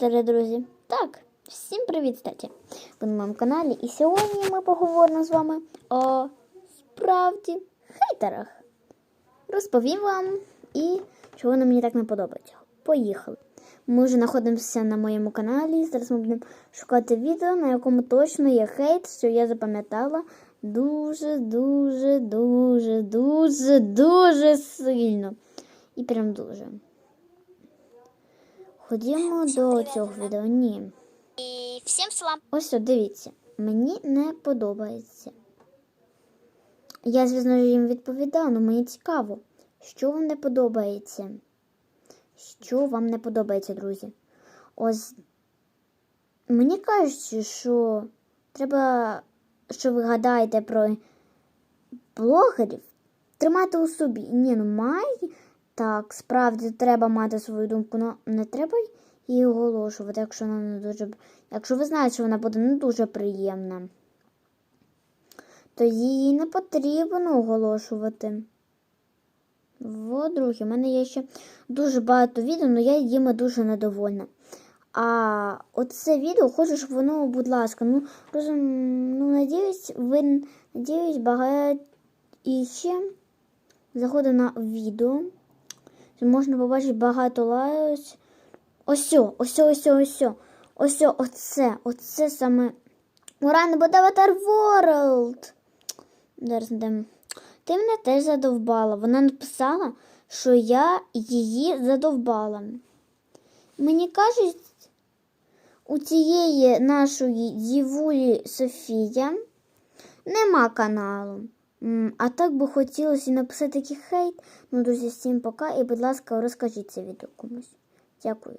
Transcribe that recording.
Хейтери, друзі. Так, всім привіт, статі. Ви на моєму каналі. І сьогодні ми поговоримо з вами о справді хейтерах. Розповім вам і чого вони мені так не подобається. Поїхали. Ми вже знаходимося на моєму каналі. Зараз ми будемо шукати відео, на якому точно є хейт, що я запам'ятала дуже, дуже, дуже, дуже, дуже сильно. І прям дуже. Ходімо до цього відео. Ні. И всем салам. Ось от, дивіться. Мені не подобається. Я, звісно, їм відповідав, але мені цікаво, що вам не подобається. Що вам не подобається, друзі? Ось мені кажуть, що треба, що ви гадаєте про блогерів, тримати у собі. Ні, ну має. Так, справді треба мати свою думку, але не треба її оголошувати, якщо вона не дуже. Якщо ви знаєте, що вона буде не дуже приємна, то її не потрібно оголошувати. Во, друзі, в мене є ще дуже багато відео, але я їми дуже недовольна. А оце відео хочу, щоб воно, будь ласка, ну, розум, ну, надіюсь, ви надіюсь, багато і ще заходить на відео. Можна побачити багато лайків. Ось, ось, ось, ось, ось, оце, оце саме. Ура, не буде Avatar World. Зараз йдемо. Ти мене теж задовбала. Вона написала, що я її задовбала. Мені кажуть, у цієї нашої дівулі Софія нема каналу. А так би хотілося написати такий хейт. Ну, друзі, всім пока і, будь ласка, розкажіть це відео комусь. Дякую.